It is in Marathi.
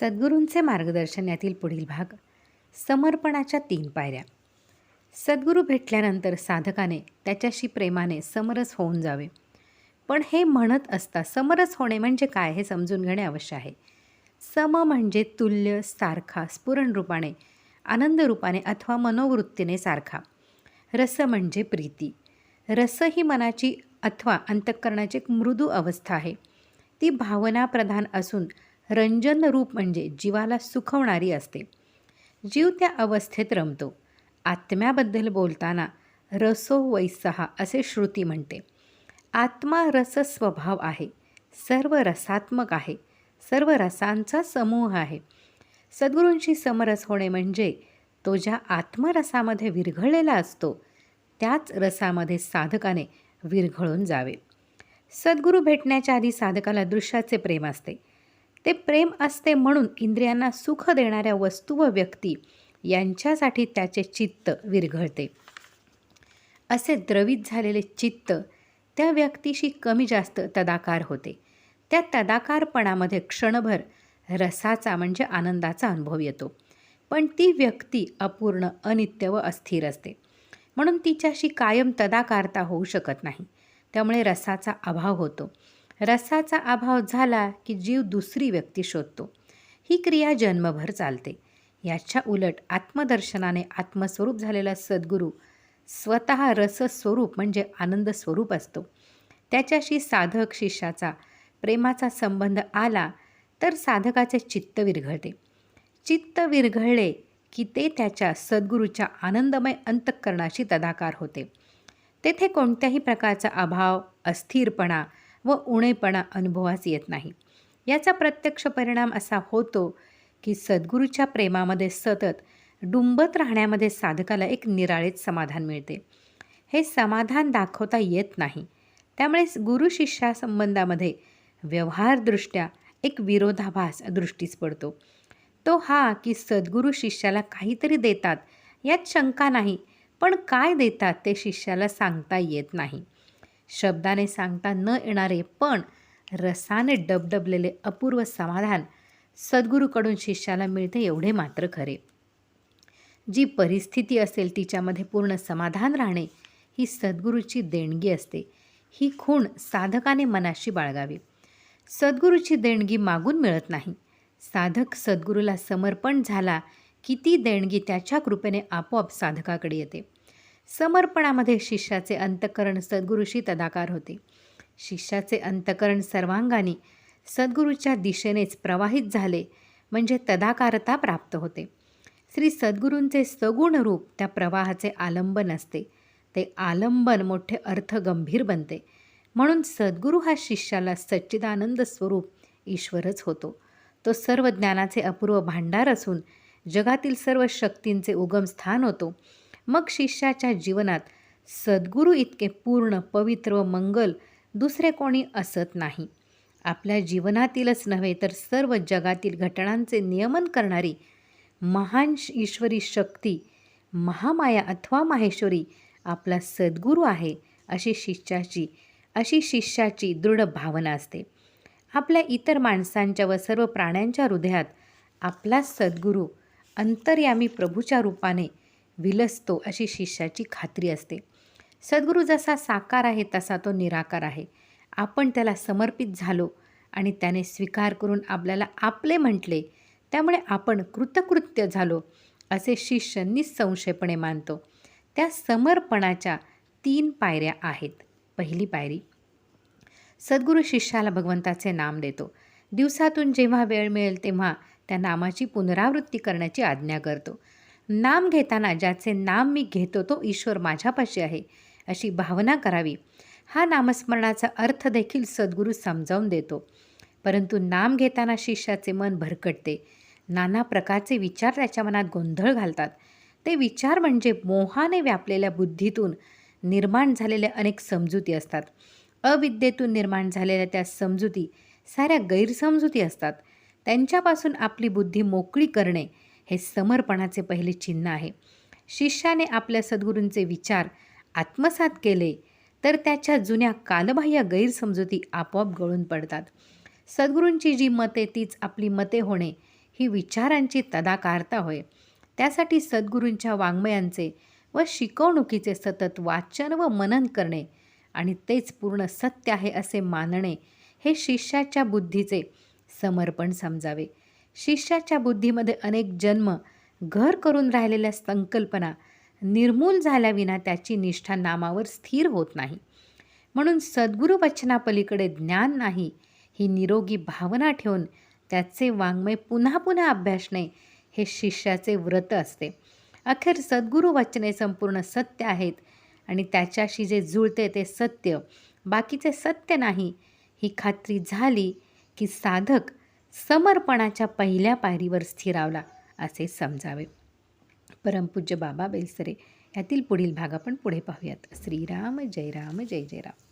सद्गुरूंचे मार्गदर्शन यातील पुढील भाग समर्पणाच्या तीन पायऱ्या. सद्गुरू भेटल्यानंतर साधकाने त्याच्याशी प्रेमाने समरस होऊन जावे. पण हे म्हणत असता समरस होणे म्हणजे काय हे समजून घेणे अवश्य आहे. सम म्हणजे तुल्य सारखा स्फुरण रूपाने आनंद रूपाने अथवा मनोवृत्तीने सारखा. रस म्हणजे प्रीती. रस ही मनाची अथवा अंतःकरणाची एक मृदू अवस्था आहे. ती भावनाप्रधान असून रंजन रूप म्हणजे जीवाला सुखवणारी असते. जीव त्या अवस्थेत रमतो. आत्म्याबद्दल बोलताना रसो वैसहा असे श्रुती म्हणते. आत्मा रस स्वभाव आहे. सर्व रसात्मक आहे. सर्व रसांचा समूह आहे. सद्गुरूंशी समरस होणे म्हणजे तो ज्या आत्मरसामध्ये विरघळलेला असतो त्याच रसामध्ये साधकाने विरघळून जावे. सद्गुरू भेटण्याच्या आधी साधकाला दृश्याचे प्रेम असते. ते प्रेम असते म्हणून इंद्रियांना सुख देणाऱ्या वस्तू व व्यक्ती यांच्यासाठी त्याचे चित्त विरघळते. असे द्रवित झालेले चित्त त्या व्यक्तीशी कमी जास्त तदाकार होते. त्या तदाकारपणामध्ये क्षणभर रसाचा म्हणजे आनंदाचा अनुभव येतो. पण ती व्यक्ती अपूर्ण अनित्य व अस्थिर असते. म्हणून तिच्याशी कायम तदाकारता होऊ शकत नाही. त्यामुळे रसाचा अभाव होतो. रसाचा अभाव झाला की जीव दुसरी व्यक्ती शोधतो. ही क्रिया जन्मभर चालते. याच्या उलट आत्मदर्शनाने आत्मस्वरूप झालेला सद्गुरू स्वतः रसस्वरूप म्हणजे आनंद स्वरूप असतो. त्याच्याशी साधक शिष्याचा प्रेमाचा संबंध आला तर साधकाचे चित्त विरघळते. चित्त विरघळले की ते त्याच्या सद्गुरूच्या आनंदमय अंतःकरणाशी तदाकार होते. तेथे कोणत्याही प्रकारचा अभाव अस्थिरपणा व उणेपणा अनुभवास येत नाही. याचा प्रत्यक्ष परिणाम असा होतो की सद्गुरूच्या प्रेमामध्ये सतत डुंबत राहण्यामध्ये साधकाला एक निराळेच समाधान मिळते. हे समाधान दाखवता येत नाही. त्यामुळे गुरु शिष्यासंबंधामध्ये व्यवहारदृष्ट्या एक विरोधाभास दृष्टीस पडतो. तो हा की सद्गुरू शिष्याला काहीतरी देतात यात शंका नाही पण काय देतात ते शिष्याला सांगता येत नाही. शब्दाने सांगता न येणारे पण रसाने डबडबलेले अपूर्व समाधान सद्गुरूकडून शिष्याला मिळते एवढे मात्र खरे. जी परिस्थिती असेल तिच्यामध्ये पूर्ण समाधान राहणे ही सद्गुरूची देणगी असते. ही खूण साधकाने मनाशी बाळगावी. सद्गुरूची देणगी मागून मिळत नाही. साधक सद्गुरूला समर्पण झाला की ती देणगी त्याच्या कृपेने आपोआप साधकाकडे येते. समर्पणामध्ये शिष्याचे अंतकरण सद्गुरूशी तदाकार होते. शिष्याचे अंतकरण सर्वांगाने सद्गुरूच्या दिशेनेच प्रवाहित झाले म्हणजे तदाकारता प्राप्त होते. श्री सद्गुरूंचे सगुण रूप त्या प्रवाहाचे आलंबन असते. ते आलंबन मोठे अर्थ गंभीर बनते. म्हणून सद्गुरू हा शिष्याला सच्चिदानंद स्वरूप ईश्वरच होतो. तो सर्व ज्ञानाचे अपूर्व भांडार असून जगातील सर्व शक्तींचे उगम स्थान होतो. मग शिष्याच्या जीवनात सद्गुरू इतके पूर्ण पवित्र व मंगल दुसरे कोणी असत नाही. आपल्या जीवनातीलच नव्हे तर सर्व जगातील घटनांचे नियमन करणारी महान ईश्वरी शक्ती महामाया अथवा माहेश्वरी आपला सद्गुरू आहे अशी शिष्याची अशी शिष्याची दृढ भावना असते. आपल्या इतर माणसांच्या व सर्व प्राण्यांच्या हृदयात आपला सद्गुरू अंतर्यामी प्रभूच्या रूपाने विलसतो अशी शिष्याची खात्री असते. सद्गुरू जसा साकार आहे तसा तो निराकार आहे. आपण त्याला समर्पित झालो आणि त्याने स्वीकार करून आपल्याला आपले म्हटले त्यामुळे आपण कृतकृत्य झालो असे शिष्य निसंशयपणे मानतो. त्या समर्पणाच्या तीन पायऱ्या आहेत. पहिली पायरी सद्गुरू शिष्याला भगवंताचे नाम देतो. दिवसातून जेव्हा वेळ मिळेल तेव्हा त्या नामाची पुनरावृत्ती करण्याची आज्ञा करतो. नाम घेताना ज्याचे नाम मी घेतो तो ईश्वर माझ्यापाशी आहे अशी भावना करावी. हा नामस्मरणाचा अर्थ देखील सद्गुरू समजावून देतो. परंतु नाम घेताना शिष्याचे मन भरकटते. नाना प्रकारचे विचार त्याच्या मनात गोंधळ घालतात. ते विचार म्हणजे मोहाने व्यापलेल्या बुद्धीतून निर्माण झालेल्या अनेक समजुती असतात. अविद्येतून निर्माण झालेल्या त्या समजुती साऱ्या गैरसमजुती असतात. त्यांच्यापासून आपली बुद्धी मोकळी करणे हे समर्पणाचे पहिले चिन्ह आहे. शिष्याने आपल्या सद्गुरूंचे विचार आत्मसात केले तर त्याच्या जुन्या कालबाह्य गैरसमजुती आपोआप गळून पडतात. सद्गुरूंची जी मते तीच आपली मते होणे ही विचारांची तदाकारता होय. त्यासाठी सद्गुरूंच्या वाङ्मयांचे व शिकवणुकीचे सतत वाचन व मनन करणे आणि तेच पूर्ण सत्य आहे असे मानणे हे शिष्याच्या बुद्धीचे समर्पण समजावे. शिष्याच्या बुद्धीमध्ये अनेक जन्म घर करून राहिलेल्या संकल्पना निर्मूल झाल्याविना त्याची निष्ठा नामावर स्थिर होत नाही. म्हणून सद्गुरू वचनापलीकडे ज्ञान नाही ही निरोगी भावना ठेवून त्याचे वाङ्मय पुन्हा पुन्हा अभ्यासणे हे शिष्याचे व्रत असते. अखेर सद्गुरू वचने संपूर्ण सत्य आहेत आणि त्याच्याशी जे जुळते ते सत्य बाकीचे सत्य नाही ही खात्री झाली की साधक समर्पणाच्या पहिल्या पायरीवर स्थिरावला असे समजावे. परमपूज्य बाबा बेलसरे यातील पुढील भाग आपण पुढे पाहूयात. श्रीराम जय राम जय जय राम